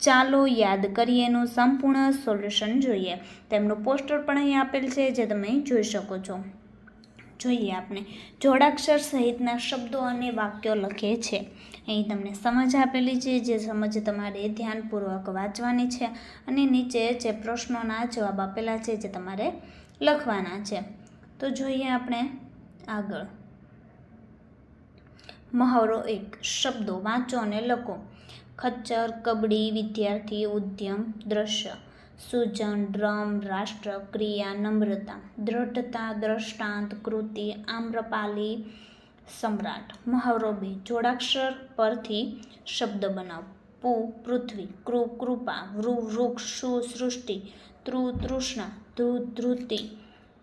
ચાલો યાદ કરીએનું સંપૂર્ણ સોલ્યુશન જોઈએ. તેમનું પોસ્ટર પણ અહીં આપેલ છે જે તમે જોઈ શકો છો. જોઈએ આપણે. જોડાક્ષર સહિતના શબ્દો અને વાક્યો લખે છે. અહીં તમને સમજ આપેલી છે જે સમજ તમારે ધ્યાનપૂર્વક વાંચવાની છે અને નીચે જે પ્રશ્નોના જવાબ આપેલા છે જે તમારે લખવાના છે. તો જોઈએ આપણે આગળ. મહાવરો એક. શબ્દો વાંચો અને લખો. ખચ્ચર, કબડી, વિદ્યાર્થી, ઉદ્યમ, દ્રશ્ય સૂચન ડ્રમ, રાષ્ટ્ર, ક્રિયા, નમ્રતા, દ્રઢતા, દ્રષ્ટાંત, કૃતિ, આમ્રપાલી, સમ્રાટ મહાવરો બે જોડાક્ષર પરથી શબ્દ બનાવ, પુ, પૃથ્વી, કૃ, કૃપા, વૃ, વૃક્ષ, સુ, સૃષ્ટિ, તૃ, તૃષ્ણા, ધ્રુ, ધ્રુતિ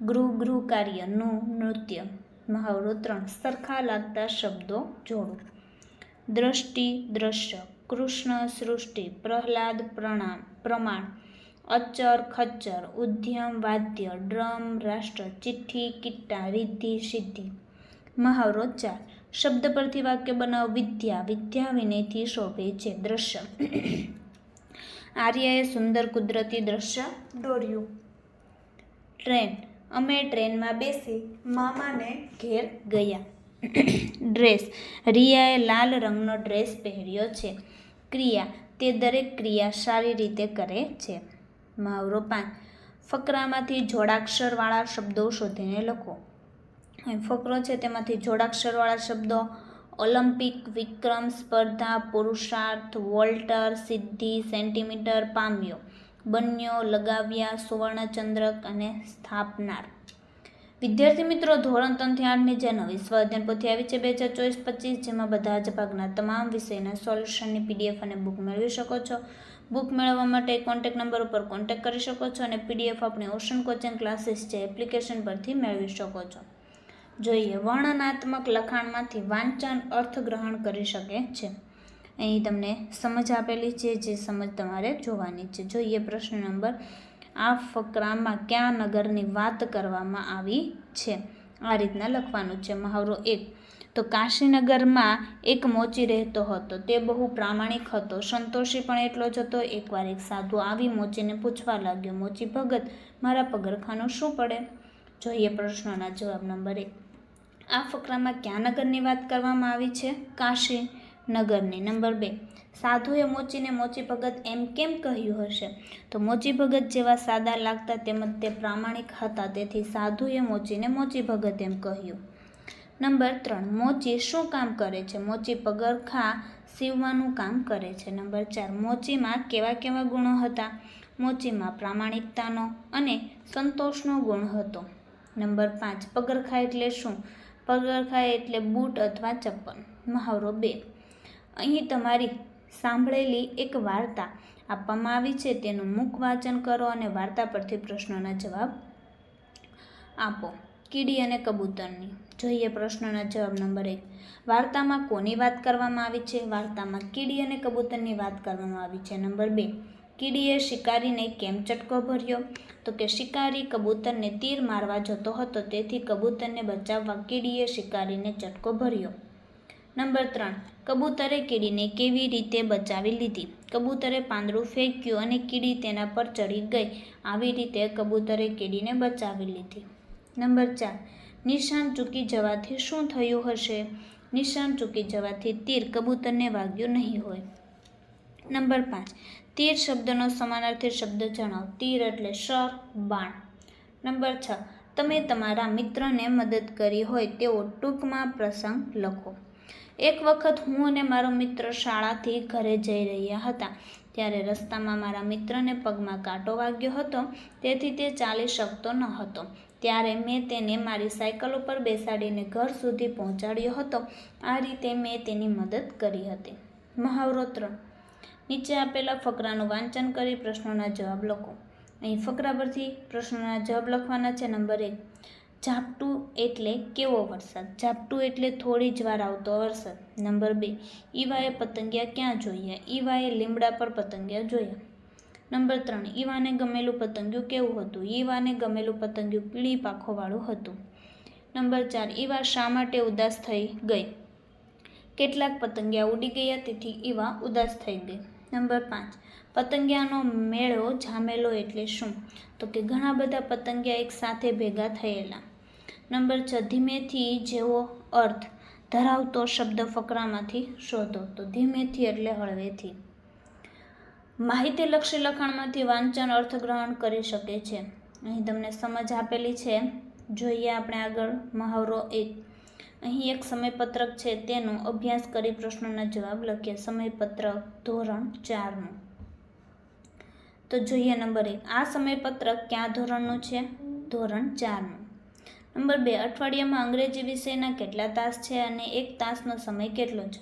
ગૃહ ગૃહ કાર્ય, નું, નૃત્ય મહાવરો ત્રણ સરખા લાગતા શબ્દો જોડો. દ્રષ્ટિ, દ્રશ્ય કૃષ્ણ સૃષ્ટિ પ્રહલાદ પ્રણામ, પ્રમાણ, અચર ખચ્ચર ઉદ્યમ વાદ્ય, ડ્રમ રાષ્ટ્ર, ચિઠ્ઠી, કિટ્ટા, રિદ્ધિ, સિદ્ધિ. મહાવરો ચાર. શબ્દ પરથી વાક્ય બનાવ વિદ્યા. વિદ્યા વિનયથી શોભે છે દ્રશ્ય. આર્યાએ સુંદર કુદરતી દ્રશ્ય દોર્યું. ટ્રેન. અમે ટ્રેનમાં બેસી મામાને ઘેર ગયા. ડ્રેસ. રિયાએ લાલ રંગનો ડ્રેસ પહેર્યો છે. ક્રિયા, તે દરેક ક્રિયા સારી રીતે કરે છે. મહાવરો પાંચ ફકરામાંથી જોડાક્ષરવાળા શબ્દો શોધીને લખો. ફકરો છે, તેમાંથી જોડાક્ષરવાળા શબ્દો ઓલિમ્પિક વિક્રમ, સ્પર્ધા, પુરુષાર્થ, વોલ્ટર, સિદ્ધિ, સેન્ટીમીટર, પામ્યો. બન્યો, લગાવ્યા સુવર્ણચંદ્રક અને સ્થાપનાર. વિદ્યાર્થી મિત્રો, ધોરણ ત્રણથી આઠની જે નવી સ્વ અધ્યયન પોથી આવી છે બે હજાર ચોવીસ પચીસ, જેમાં બધા જ ભાગના તમામ વિષયના સોલ્યુશનની પીડીએફ અને બુક મેળવી શકો છો. બુક મેળવવા માટે કોન્ટેક નંબર ઉપર કોન્ટેક કરી શકો છો અને પીડીએફ આપણી ઓશન કોચિંગ ક્લાસીસ જે એપ્લિકેશન પરથી મેળવી શકો છો. જોઈએ, વર્ણનાત્મક લખાણમાંથી વાંચન અર્થગ્રહણ કરી શકે છે. અહીં તમને સમજ આપેલી છે, જે સમજ તમારે જોવાની છે. જોઈએ, પ્રશ્ન નંબર આ ફકરામાં ક્યાં નગરની વાત કરવામાં આવી છે? આ રીતના લખવાનું છે મહાવરો એક. તો કાશીનગરમાં એક મોચી રહેતો હતો. તે બહુ પ્રામાણિક હતો. સંતોષી પણ એટલો જ હતો. એકવાર એક સાધુ આવી મોચીને પૂછવા લાગ્યો, મોચી ભગત, મારા પગરખાનું શું પડે? જોઈએ પ્રશ્નોના જવાબ નંબર એક. આ ફકરામાં ક્યાં નગરની વાત કરવામાં આવી છે? કાશી. નગરની. નંબર બે, સાધુએ મોચીને મોચી ભગત એમ કેમ કહ્યું હશે? તો મોચી ભગત જેવા સાદા લાગતા તેમજ તે પ્રામાણિક હતા, તેથી સાધુએ મોચીને મોચી ભગત એમ કહ્યું. નંબર ત્રણ, મોચી શું કામ કરે છે? મોચી પગરખા સીવવાનું કામ કરે છે. નંબર ચાર, મોચીમાં કેવા કેવા ગુણો હતા? મોચીમાં પ્રામાણિકતાનો અને સંતોષનો ગુણ હતો. નંબર પાંચ, પગરખા એટલે શું? પગરખા એટલે બૂટ અથવા ચપ્પલ. મહાવરો બે અહીં તમારી સાંભળેલી એક વાર્તા આપવામાં આવી છે. તેનું મુખ વાંચન કરો અને વાર્તા પરથી પ્રશ્નોના જવાબ આપો. કીડી અને કબૂતરની. જોઈએ પ્રશ્નના જવાબ નંબર એક. વાર્તામાં કોની વાત કરવામાં આવી છે? વાર્તામાં કીડી અને કબૂતરની વાત કરવામાં આવી છે. નંબર બે. કીડીએ શિકારીને કેમ ચટકો ભર્યો? તો કે શિકારી કબૂતરને તીર મારવા જતો હતો, તેથી કબૂતરને બચાવવા કીડીએ શિકારીને ચટકો ભર્યો. નંબર ત્રણ, કબૂતરે કીડીને કેવી રીતે બચાવી લીધી? કબૂતરે પાંદડું ફેંક્યું અને કીડી તેના પર ચડી ગઈ. આવી રીતે કબૂતરે કીડીને બચાવી લીધી. નંબર ચાર, નિશાન ચૂકી જવાથી શું થયું હશે? નિશાન ચૂકી જવાથી તીર કબૂતરને વાગ્યું નહીં હોય. નંબર પાંચ, તીર શબ્દનો સમાનાર્થી શબ્દ જણાવો. તીર એટલે શર, બાણ. નંબર છ, તમે તમારા મિત્રને મદદ કરી હોય તેવો ટૂંકમાં પ્રસંગ લખો. એક વખત હું અને મારો મિત્ર શાળાથી ઘરે જઈ રહ્યા હતા. ત્યારે રસ્તામાં મારા મિત્રને પગમાં કાંટો વાગ્યો હતો. તેથી તે ચાલી શકતો ન હતો. ત્યારે મેં તેને મારી સાયકલ ઉપર બેસાડીને ઘર સુધી પહોંચાડ્યો હતો. આ રીતે મેં તેની મદદ કરી હતી. મહાવરો ત્રણ નીચે આપેલા ફકરાનું વાંચન કરી પ્રશ્નોના જવાબ લખો. અહીં ફકરા પરથી પ્રશ્નોના જવાબ લખવાના છે. નંબર એક. ઝાપટું એટલે કેવો વરસાદ? ઝાપટું એટલે થોડી જ વાર આવતો વરસાદ. નંબર બે, ઈવાએ પતંગિયા ક્યાં જોયા? ઈવાએ લીમડા પર પતંગિયા જોયા. નંબર ત્રણ, ઈવાને ગમેલું પતંગિયું કેવું હતું? ઈવાને ગમેલું પતંગિયું પીળી પાખોવાળું હતું. નંબર ચાર, ઈવા શા માટે ઉદાસ થઈ ગઈ? કેટલાક પતંગિયા ઉડી ગયા, તેથી ઈવા ઉદાસ થઈ ગઈ. નંબર પાંચ, પતંગિયાનો મેળો જામેલો એટલે શું? તો કે ઘણા બધા પતંગિયા એક સાથે ભેગા થયેલા. નંબર છ ધીમેથી જેવો અર્થ ધરાવતો શબ્દ ફકરામાંથી શોધો. તો ધીમેથી એટલે હળવેથી. માહિતીલક્ષી લખાણમાંથી વાંચન અર્થગ્રહણ કરી શકે છે. અહીં તમને સમજ આપેલી છે. જોઈએ આપણે આગળ મહાવરો એક. અહીં એક સમયપત્રક છે. તેનો અભ્યાસ કરી પ્રશ્નોના જવાબ લખીએ. સમયપત્રક ધોરણ ચારનું. તો જોઈએ નંબર એક. આ સમયપત્રક કયા ધોરણનું છે? ધોરણ ચારનું. નંબર બે, અઠવાડિયામાં અંગ્રેજી વિષયના કેટલા તાસ છે અને એક તાસનો સમય કેટલો છે?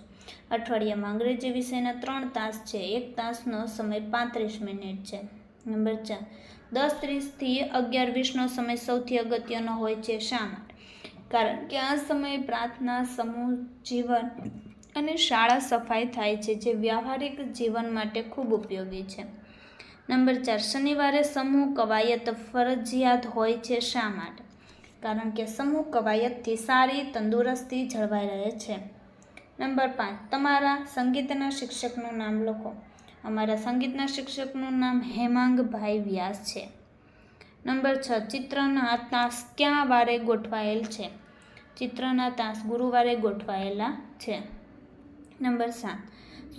અઠવાડિયામાં અંગ્રેજી વિષયના ત્રણ તાસ છે, એક તાસનો સમય પાંત્રીસ મિનિટ છે. નંબર ચાર, દસ ત્રીસથી અગિયાર વીસનો સમય સૌથી અગત્યનો હોય છે શા માટે? કારણ કે આ સમયે પ્રાર્થના, સમૂહ, જીવન અને શાળા સફાઈ થાય છે, જે વ્યવહારિક જીવન માટે ખૂબ ઉપયોગી છે. નંબર ચાર, શનિવારે સમૂહ કવાયત ફરજિયાત હોય છે શા માટે? કારણ કે સમૂહ કવાયતથી સારી, તંદુરસ્તી જળવાઈ રહે છે. નંબર પાંચ, તમારા સંગીતના શિક્ષકનું નામ લખો. અમારા સંગીતના શિક્ષકનું નામ હેમાંગભાઈ વ્યાસ છે. નંબર છ, ચિત્રના તાસ ક્યાં વારે ગોઠવાયેલ છે? ચિત્રના તાસ ગુરુવારે ગોઠવાયેલા છે. નંબર સાત,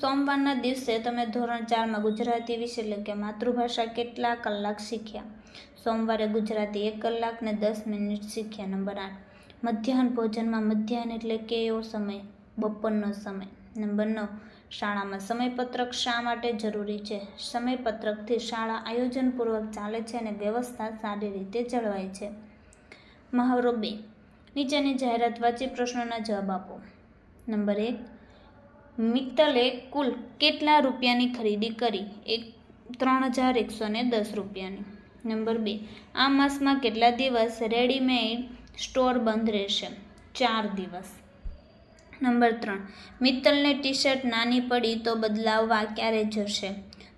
સોમવારના દિવસે તમે ધોરણ ચારમાં ગુજરાતી વિશે એટલે કે માતૃભાષા કેટલા કલાક શીખ્યા? સોમવારે ગુજરાતી એક કલાક ને દસ મિનિટ શીખ્યા. નંબર આઠ. મધ્યાહન ભોજનમાં મધ્યાહન એટલે કેવો સમય? બપોરનો સમય. નંબર નવ. શાળામાં સમયપત્રક શા માટે જરૂરી છે? સમયપત્રકથી શાળા આયોજનપૂર્વક ચાલે છે અને વ્યવસ્થા સારી રીતે જળવાય છે. મહાવરો બે. નીચેની જાહેરાત વાંચી પ્રશ્નોના જવાબ આપો. નંબર એક. મિત્તલે કુલ કેટલા રૂપિયાની ખરીદી કરી? એક, ત્રણ હજાર એકસો ને દસ રૂપિયાની. નંબર બે. આ માસમાં કેટલા દિવસ રેડીમેડ સ્ટોર બંધ રહેશે? ચાર દિવસ. નંબર ત્રણ. મિત્તલને ટી શર્ટ નાની પડી તો બદલાવવા ક્યારે જશે?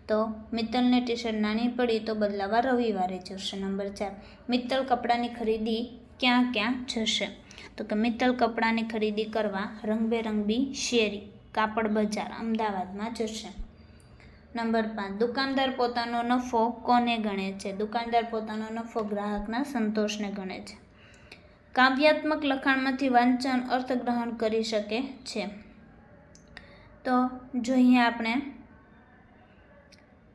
તો મિત્તલને ટી શર્ટ નાની પડી તો બદલાવવા રવિવારે જશે. નંબર ચાર. મિત્તલ કપડાની ખરીદી ક્યાં ક્યાં જશે? તો કે મિત્તલ કપડાની ખરીદી કરવા રંગબેરંગી શેરી, કાપડ બજાર અમદાવાદમાં જશે. નંબર પાંચ. દુકાનદાર પોતાનો નફો કોને ગણે છે? દુકાનદાર પોતાનો નફો ગ્રાહકના સંતોષને ગણે છે. કાવ્યાત્મક લખાણમાંથી વાંચન અર્થગ્રહણ કરી શકે છે. તો જોઈએ આપણે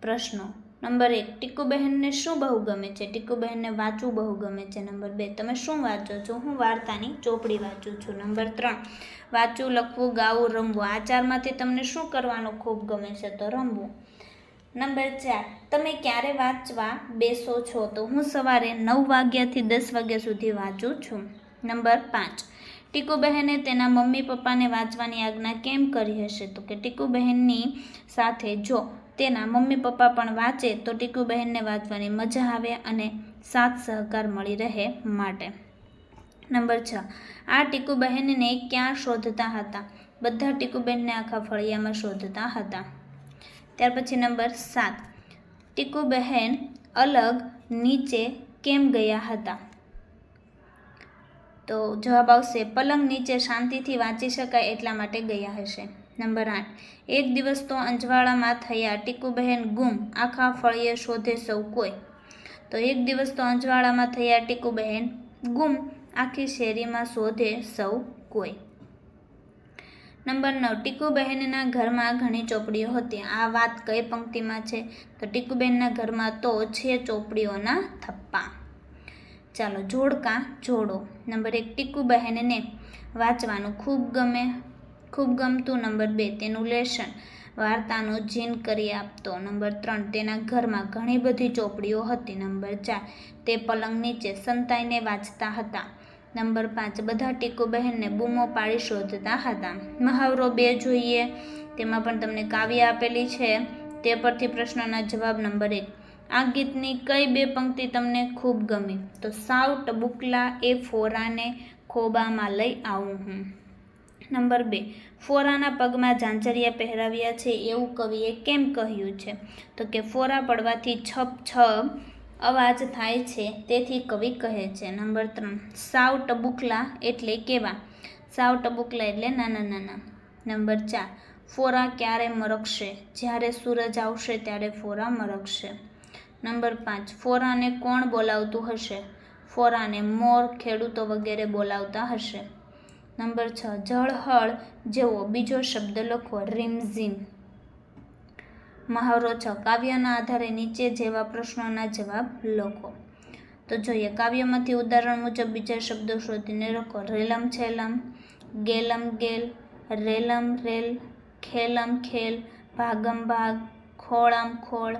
પ્રશ્નો. નંબર એક, ટીકુબહેનને શું બહુ ગમે છે? ટીકુબહેનને વાંચવું બહુ ગમે છે? નંબર બે, તમે શું વાંચો છો? હું વાર્તાની ચોપડી વાંચું છું. નંબર ત્રણ, વાંચવું, લખવું, ગાવું, રમવું. આ ચારમાંથી તમને શું કરવાનું ખૂબ ગમે છે? તો રમવું. નંબર ચાર, તમે ક્યારે વાંચવા બેસો છો? તો હું સવારે નવ વાગ્યાથી દસ વાગ્યા સુધી વાંચું છું. નંબર પાંચ ટીકુબહેને તેના મમ્મી પપ્પાને વાંચવાની આજ્ઞા કેમ કરી હશે? તો કે ટીકુબહેનની સાથે જો તેના મમ્મી પપ્પા પણ વાંચે, તો ટીકુબહેનને વાંચવાની મજા આવે અને સાથ સહકાર મળી રહે માટે. નંબર છ, આ ટીકુબહેનને ક્યાં શોધતા હતા? બધા ટીકુબહેનને આખા ફળિયામાં શોધતા હતા. ત્યાર પછી નંબર સાત. ટીકુબહેન અલગ નીચે કેમ ગયા હતા? તો જવાબ આવશે, પલંગ નીચે શાંતિથી વાંચી શકાય એટલા માટે ગયા હશે. નંબર આઠ. એક દિવસ તો અંજવાળામાં થયા ટીકુબહેન ગુમ, આખા ફળીએ શોધે સૌ કોઈ. તો એક દિવસ તો અંજવાળામાં થયા ટીકુબહેન ગુમ, આખી શેરીમાં શોધે સૌ કોઈ. નંબર નવ ટીકુબહેનના ઘરમાં ઘણી ચોપડીઓ હતી. આ વાત કઈ પંક્તિમાં છે? તો ટીકુબહેનના ઘરમાં તો છે ચોપડીઓના થપ્પા. ચાલો, જોડકા જોડો. નંબર એક, ટીકુબહેનને વાંચવાનું ખૂબ ગમે, ખૂબ ગમતું. નંબર બે, તેનું લેશન, વાર્તાનો જીન કરી આપતો. નંબર ત્રણ, તેના ઘરમાં ઘણી બધી ચોપડીઓ હતી. નંબર ચાર, તે પલંગ નીચે સંતાઈને વાંચતા હતા. નંબર પાંચ, બધા ટીકુ બહેનને બૂમો પાડી શોધતા હતા. મહાવરો બે જોઈએ, તેમાં પણ તમને કાવ્ય આપેલી છે. તે પરથી પ્રશ્નના જવાબ નંબર એક. આ ગીતની કઈ બે પંક્તિ તમને ખૂબ ગમી? તો સાવ ટબુકલા એ ફોરાને ખોબામાં લઈ આવું હું. નંબર બે. ફોરાના પગમાં ઝાંઝરિયા પહેરાવ્યા છે એવું કવિએ કેમ કહ્યું છે? તો કે ફોરા પડવાથી છપ છપ અવાજ થાય છે, તેથી કવિ કહે છે, નંબર ત્રણ, સાવ ટબુકલા એટલે કેવા? સાવ ટબુકલા એટલે નાના નાના. નંબર ચાર, ફોરા ક્યારે મરકશે? જ્યારે સૂરજ આવશે ત્યારે ફોરા મરકશે. નંબર પાંચ, ફોરાને કોણ બોલાવતું હશે? ફોરાને મોર, ખેડૂતો વગેરે બોલાવતા હશે. નંબર છ, જળહળ, જેવો બીજો શબ્દ લખો, રીમઝીમ. મહાવરો છ. કાવ્યના આધારે નીચે જેવા પ્રશ્નોના જવાબ લખો. તો જોઈએ, કાવ્યમાંથી ઉદાહરણ મુજબ બીજા શબ્દો શોધીને લખો. રેલમ છેલમ, ગેલમ ગેલ, રેલમ રેલ, ખેલમ ખેલ, ભાગમ ભાગ, ખોળમ ખોળ,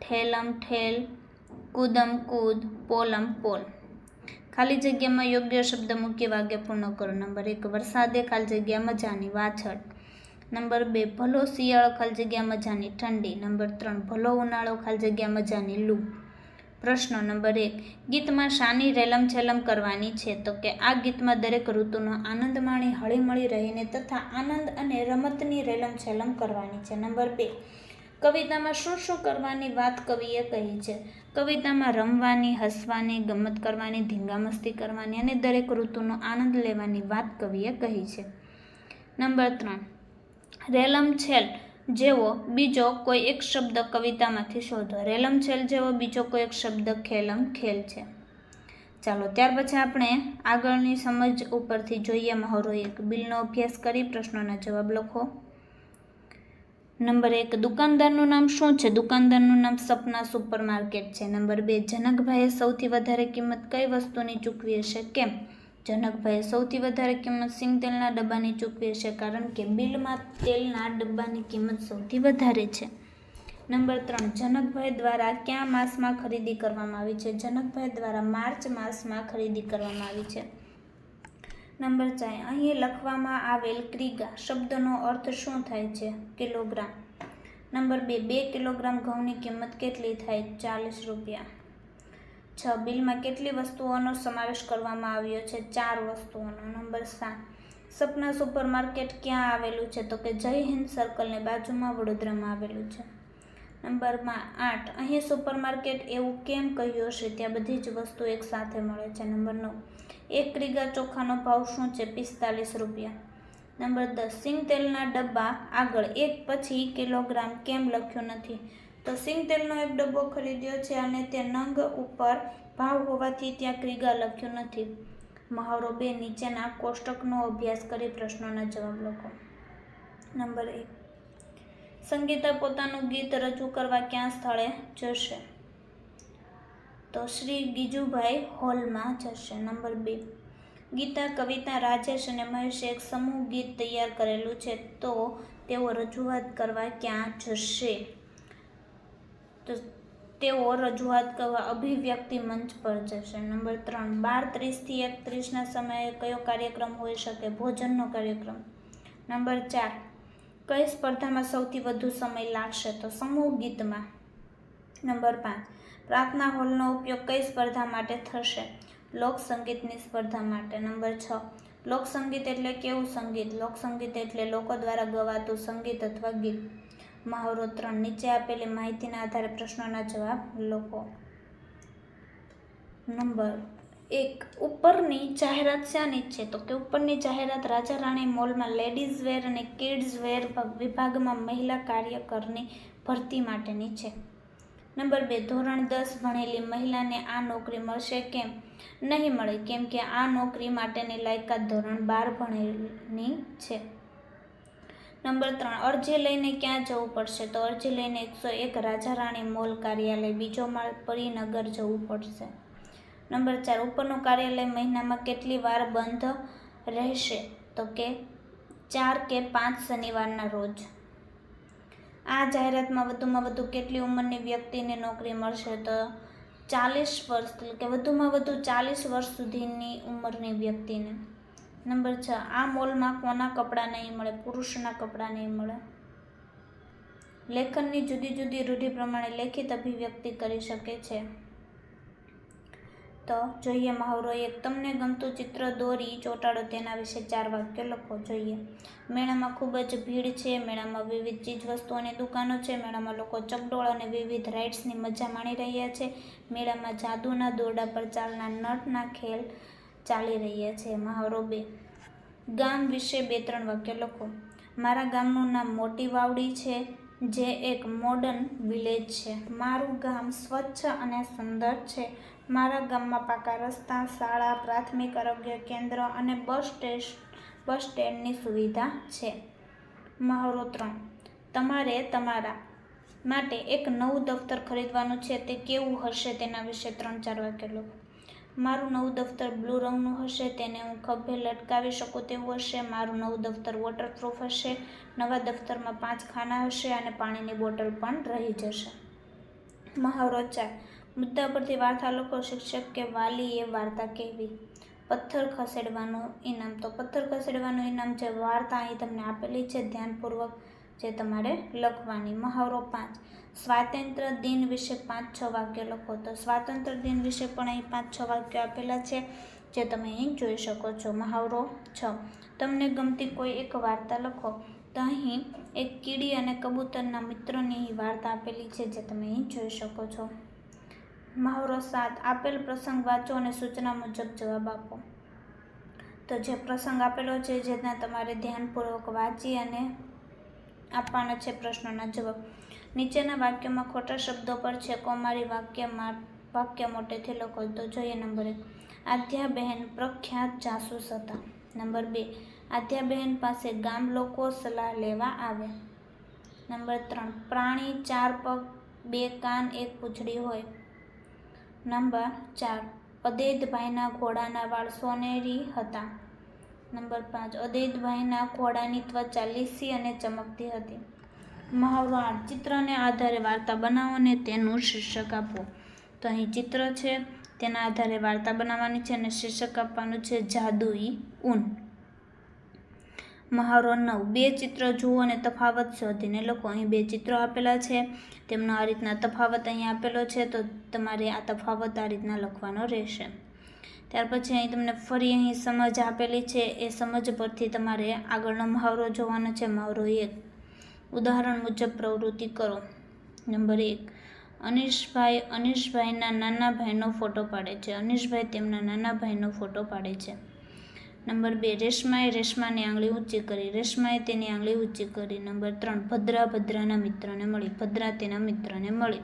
ઠેલમ ઠેલ, કૂદમ કૂદ, પોલમ પોલ. ખાલી જગ્યામાં યોગ્ય શબ્દ મૂકી વાક્ય પૂર્ણ કરો. નંબર એક, વરસાદે ખાલી જગ્યા મજાની વાછળ નંબર બે, ભલો શિયાળો ખાલી જગ્યા મજાની ઠંડી. નંબર ત્રણ, ભલો ઉનાળો ખાલી જગ્યા મજાની લૂ. પ્રશ્ન નંબર એક, ગીતમાં શાની રેલમ છેલમ કરવાની છે તો કે આ ગીતમાં દરેક ઋતુનો આનંદ માણી હળીમળી રહીને તથા આનંદ અને રમતની રેલમ છેલમ કરવાની છે. નંબર બે, કવિતામાં શું શું કરવાની વાત કવિએ કહી છે? કવિતામાં રમવાની, હસવાની, ગમત કરવાની ધીંગામસ્તી કરવાની અને દરેક ઋતુનો આનંદ લેવાની વાત કવિએ કહી છે. નંબર ત્રણ રેલમ છેલ જેવો બીજો કોઈ એક શબ્દ કવિતામાંથી શોધો. રેલમ છેલ જેવો બીજો કોઈ એક શબ્દ ખેલમ ખેલ છે. ચાલો, ત્યાર પછી આપણે આગળની સમજ ઉપરથી જોઈએ મહોરો એક. બિલનો અભ્યાસ કરી પ્રશ્નોના જવાબ લખો. નંબર એક, દુકાનદારનું નામ શું છે? દુકાનદારનું નામ સપના સુપર માર્કેટ છે. નંબર બે, જનકભાઈએ સૌથી વધારે કિંમત કઈ વસ્તુની ચૂકવી હશે? કેમ? જનકભાઈએ સૌથી વધારે કિંમત સિંગ તેલના ડબ્બાની ચૂકવી હશે કારણ કે બિલમાં તેલના ડબ્બાની કિંમત સૌથી વધારે છે. નંબર ત્રણ, જનકભાઈ દ્વારા કયા માસમાં ખરીદી કરવામાં આવી છે? જનકભાઈ દ્વારા માર્ચ માસમાં ખરીદી કરવામાં આવી છે. નંબર ચાર, અહીં લખવામાં આવેલ ક્રિગા શબ્દનો અર્થ શું થાય છે? કિલોગ્રામ. નંબર બે બે કિલોગ્રામ ઘઉંની કિંમત કેટલી થાય? ચાલીસ રૂપિયા. છ બિલમાં કેટલી વસ્તુઓનો સમાવેશ કરવામાં આવ્યો છે? ચાર વસ્તુઓનો. નંબર સાત. સપના સુપર માર્કેટ ક્યાં આવેલું છે? તો કે જય હિન્દ સર્કલની બાજુમાં વડોદરામાં આવેલું છે. નંબરમાં આઠ. અહીં સુપરમાર્કેટ એવું કેમ કહ્યું હશે? ત્યાં બધી જ વસ્તુ એક સાથે મળે છે. નંબર નવ. એક ક્રિગા ચોખાનો ભાવ શું છે? પિસ્તાલીસ રૂપિયા. નંબર દસ. સિંગ તેલના ડબ્બા આગળ એક પછી કિલોગ્રામ કેમ લખ્યું નથી? તો સિંગ તેલનો એક ડબ્બો ખરીદ્યો છે અને તે નંગ ઉપર ભાવ હોવાથી ત્યાં ક્રિગા લખ્યું નથી. મહાવરો બે નીચેના કોષ્ટકનો અભ્યાસ કરી પ્રશ્નોના જવાબ લખો. નંબર એક. સંગીતા પોતાનું ગીત રજૂ કરવા ક્યાં સ્થળે જશે? તો શ્રી ગીજુભાઈ હોલમાં જશે. નંબર બે. ગીતા, કવિતા, રાજેશ અને મહેશે એક સમૂહ ગીત તૈયાર કરેલું છે તો તેઓ રજૂઆત કરવા ક્યાં જશે? તો તેઓ રજૂઆત કરવા અભિવ્યક્તિ મંચ પર જશે. નંબર ત્રણ, બાર ત્રીસથી એકત્રીસના સમયે કયો કાર્યક્રમ હોઈ શકે? ભોજનનો કાર્યક્રમ. નંબર ચાર, કઈ સ્પર્ધામાં સૌથી વધુ સમય લાગશે? તો સમૂહ ગીતમાં. નંબર પાંચ, પ્રાર્થના હોલનો ઉપયોગ કઈ સ્પર્ધા માટે થશે? લોકસંગીતની સ્પર્ધા માટે. નંબર છ લોકસંગીત એટલે કેવું સંગીત? લોકસંગીત એટલે લોકો દ્વારા ગવાતું સંગીત અથવા ગીત. મહાવરો ત્રણ નીચે આપેલી માહિતીના આધારે પ્રશ્નોના જવાબ લખો. નંબર એક, ઉપરની જાહેરાત શાની છે? તો કે ઉપરની જાહેરાત રાજા રાણી મોલમાં લેડીઝ વેર અને કિડ્સ વેર વિભાગમાં મહિલા કાર્યકરની ભરતી માટેની છે. નંબર બે, ધોરણ દસ ભણેલી મહિલાને આ નોકરી મળશે કેમ? નહીં મળે, કેમ કે આ નોકરી માટેની લાયકાત ધોરણ બાર ભણેલી છે. નંબર ત્રણ, અરજી લઈને ક્યાં જવું પડશે? તો અરજી લઈને એકસો એક રાજા રાણી મોલ કાર્યાલય, બીજો માળ પરિનગર જવું પડશે. નંબર ચાર, ઉપરનું કાર્યાલય મહિનામાં કેટલી વાર બંધ રહેશે? તો કે ચાર કે પાંચ શનિવારના રોજ. આ જાહેરાતમાં વધુમાં વધુ કેટલી ઉંમરની વ્યક્તિને નોકરી મળશે? તો ચાલીસ વર્ષ કે વધુમાં વધુ ચાલીસ વર્ષ સુધીની ઉંમરની વ્યક્તિને. નંબર છ, આ મોલમાં કોના કપડાં નહીં મળે, પુરુષના કપડાં નહીં મળે? લેખનની જુદી જુદી રૂઢિ પ્રમાણે લેખિત અભિવ્યક્તિ કરી શકે છે. તો જોઈએ મહાવરો એક તમને ગમતું ચિત્ર દોરી, ચોંટાડો તેના વિશે ચાર વાક્યો લખો. જોઈએ. મેળામાં ખૂબ જ ભીડ છે, મેળામાં વિવિધ ચીજ વસ્તુઓની દુકાનો છે, મેળામાં લોકો ચકડોળ અને વિવિધ રાઇડ્સની મજા માણી રહ્યા છે. મેળામાં જાદુના દોરડા પર ચાલના નટના ખેલ ચાલી રહ્યા છે. મહાવરો બે ગામ વિશે બે ત્રણ વાક્ય લખો. મારા ગામનું નામ મોટી વાવડી છે, જે એક મોડર્ન વિલેજ છે. મારું ગામ સ્વચ્છ અને સુંદર છે. મારા ગામમાં પાકા રસ્તા, શાળા, પ્રાથમિક આરોગ્ય કેન્દ્ર અને બસ સ્ટેશ, બસ સ્ટેન્ડની સુવિધા છે. મહાવરો ત્રણ, તમારે તમારા માટે એક નવું દફતર ખરીદવાનું છે, તે કેવું હશે તેના વિશે ત્રણ ચાર વાક્ય લખો. મારું નવું દફતર બ્લુ રંગનું હશે, તેને હું ખભે લટકાવી શકું તેવું હશે, મારું નવું દફતર વોટરપ્રૂફ હશે, નવા દફતરમાં પાંચ ખાના હશે અને પાણીની બોટલ પણ રહી જશે. મહાવરો ચાર મુદ્દા પરથી વાર્તા લખો, શિક્ષક કે વાલીએ વાર્તા કહેવી. પથ્થર ખસેડવાનું ઇનામ, તો પથ્થર ખસેડવાનું ઇનામ જે વાર્તા અહીં તમને આપેલી છે, ધ્યાનપૂર્વક જે તમારે લખવાની. મહાવરો પાંચ સ્વાતંત્ર્ય દિન વિશે પાંચ છ વાક્ય લખો. તો સ્વાતંત્ર્ય દિન વિશે પણ અહીં પાંચ છ વાક્યો આપેલા છે, જે તમે અહીં જોઈ શકો છો. મહાવરો છ. તમને ગમતી કોઈ એક વાર્તા લખો. તો અહીં એક કીડી અને કબૂતરના મિત્રોની વાર્તા આપેલી છે, જે તમે અહીં જોઈ શકો છો. મહાવરો સાત. આપેલ પ્રસંગ વાંચો અને સૂચના મુજબ જવાબ આપો. તો જે પ્રસંગ આપેલો છે, જેના તમારે ધ્યાનપૂર્વક વાંચી અને આપવાના છે પ્રશ્નોના જવાબ. નીચેના વાક્યમાં ખોટા શબ્દો પર છે, કોમારી વાક્યમાં વાક્ય મોટેથી લખો તો જોઈએ. નંબર એક આધ્યાબહેન પ્રખ્યાત જાસૂસ હતા. નંબર બે આધ્યાબહેન પાસે ગામ લોકો સલાહ લેવા આવે. નંબર ત્રણ, પ્રાણી ચાર પગ, બે કાન, એક પૂંછડી હોય. નંબર ચાર અદૈતભાઈના ઘોડાના વાળ સોનેરી હતા. નંબર પાંચ અદૈતભાઈના ઘોડાની ત્વચા લીસી અને ચમકતી હતી. મહાવરો આ ચિત્રને આધારે વાર્તા બનાવો અને તેનું શીર્ષક આપો. તો અહીં ચિત્ર છે, તેના આધારે વાર્તા બનાવવાની છે અને શીર્ષક આપવાનું છે જાદુઈ ઊન. મહાવરો નવ. બે ચિત્ર જુઓ અને તફાવત શોધીને લોકો અહીં બે ચિત્રો આપેલા છે, તેમનો આ રીતના તફાવત અહીં આપેલો છે, તો તમારે આ તફાવત આ રીતના લખવાનો રહેશે. ત્યાર પછી અહીં તમને ફરી અહીં સમજ આપેલી છે. એ સમજ પરથી તમારે આગળનો મહાવરો જોવાનો છે. મહાવરો એક. ઉદાહરણ મુજબ પ્રવૃત્તિ કરો. નંબર એક, અનિશભાઈ અનિશભાઈના નાના ભાઈનો ફોટો પાડે છે. અનિશભાઈ તેમના નાના ભાઈનો ફોટો પાડે છે. નંબર બે, રેશમાએ રેશમાની આંગળી ઊંચી કરી. રેશમાએ તેની આંગળી ઊંચી કરી. નંબર ત્રણ, ભદ્રા ભદ્રાના મિત્રને મળી. ભદ્રા તેના મિત્રને મળી.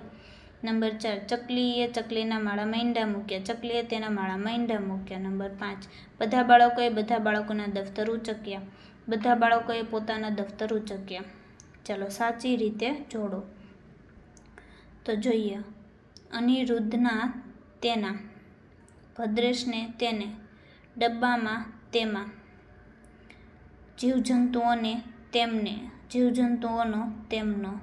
નંબર ચાર, ચકલીએ ચકલીના માળામાં ઈંડા મૂક્યા. ચકલીએ તેના માળામાં ઈંડા મૂક્યા. નંબર પાંચ, બધા બાળકોએ બધા બાળકોના દફતર ઉચક્યા. બધા બાળકોએ પોતાના દફતર ઉચક્યા. ચાલો સાચી રીતે જોડો. તો જોઈએ. અનિરુદ્ધના તેના. ભદ્રેશને તેને. ડબ્બામાં તેમાં. જીવજંતુઓને તેમને. જીવજંતુઓનો તેમનો.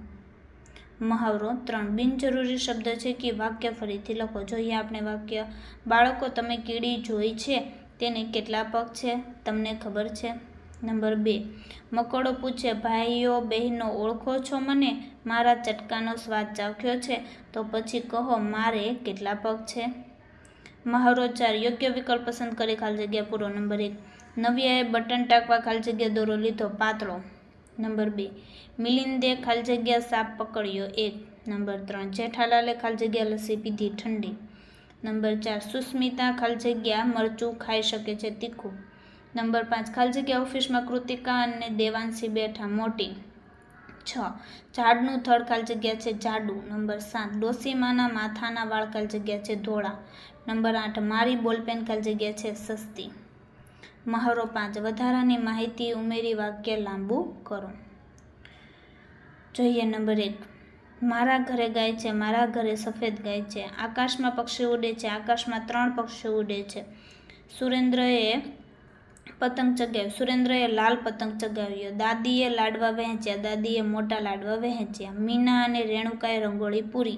મહાવરો ત્રણ. બિનજરૂરી શબ્દ છે કે વાક્ય ફરીથી લખો. જોઈએ આપણે વાક્ય. બાળકો, તમે કીડી જોઈ છે? તેને કેટલા પગ છે? તમને ખબર છે? નંબર બે. મકોડો પૂછે, ભાઈઓ બહેનો, ઓળખો છો મને? મારા ચટકાનો સ્વાદ ચાખ્યો છે. તો પછી કહો, મારે કેટલા પગ છે? મહાવરો ચાર યોગ્ય વિકલ્પ પસંદ કરી, ખાલી જગ્યા પૂરો. નંબર એક. નવ્યાએ બટન ટાંકવા, ખાલી જગ્યા દોરો લીધો, પાતળો. નંબર બે. મિલિંદે, ખાલી જગ્યા સાપ પકડ્યો. એક. નંબર ત્રણ. જેઠાલાલે, ખાલી જગ્યા લસી પીધી ઠંડી. નંબર ચાર. સુસ્મિતા, ખાલી જગ્યા મરચું ખાઈ શકે છે તીખું. નંબર પાંચ, ખાલી જગ્યા ઓફિસમાં કૃતિકા અને દેવાંશી બેઠા, મોટી. છ, ઝાડનું થડ ખાલી જગ્યા છે જાડું. નંબર સાત, ડોસીમાના માથાના વાળ ખાલી જગ્યા છે ધોળા. નંબર આઠ, મારી બોલપેન ખાલી જગ્યા છે સસ્તી. મહારો પાંચ, વધારાની માહિતી ઉમેરી વાક્ય લાંબુ કરો. જોઈએ નંબર એક, મારા ઘરે ગાય છે, મારા ઘરે સફેદ ગાય છે. આકાશમાં પક્ષી ઉડે છે, આકાશમાં ત્રણ પક્ષી ઉડે છે. સુરેન્દ્રએ પતંગ ચગાવ્યો સુરેન્દ્રએ લાલ પતંગ ચગાવ્યો દાદીએ લાડવા વહેંચ્યા. દાદીએ મોટા લાડવા વહેંચ્યા. મીના અને રેણુકાએ રંગોળી પૂરી.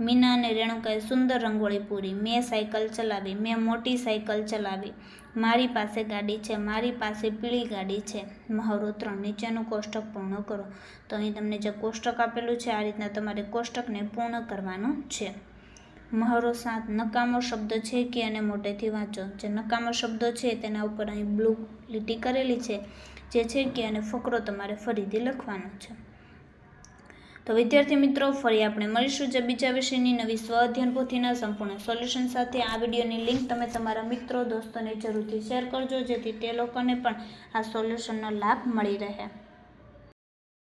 મીના અને રેણુકાએ સુંદર રંગોળી પૂરી. મેં સાયકલ ચલાવી. મેં મોટી સાયકલ ચલાવી. મારી પાસે ગાડી છે. મારી પાસે પીળી ગાડી છે. મહાવરો ત્રણ નીચેનું કોષ્ટક પૂર્ણ કરો. તો અહીં તમને જે કોષ્ટક આપેલું છે, આ રીતના તમારે કોષ્ટકને પૂર્ણ કરવાનું છે. મહાવરો સાત નકામો શબ્દ છે કે અને મોટેથી વાંચો. જે નકામો શબ્દો છે તેના ઉપર અહીં બ્લુ લીટી કરેલી છે, જે છે કે અને ફકરો તમારે ફરીથી લખવાનો છે. તો વિદ્યાર્થી મિત્રો, ફરી આપણે મળીશું જે બીજા વિષયની નવી સ્વ અધ્યયન પોથીના સંપૂર્ણ સોલ્યુશન સાથે. આ વિડીયોની લિંક તમે તમારા મિત્રો, દોસ્તોને જરૂરથી શેર કરજો, જેથી તે લોકોને પણ આ સોલ્યુશનનો લાભ મળી રહે.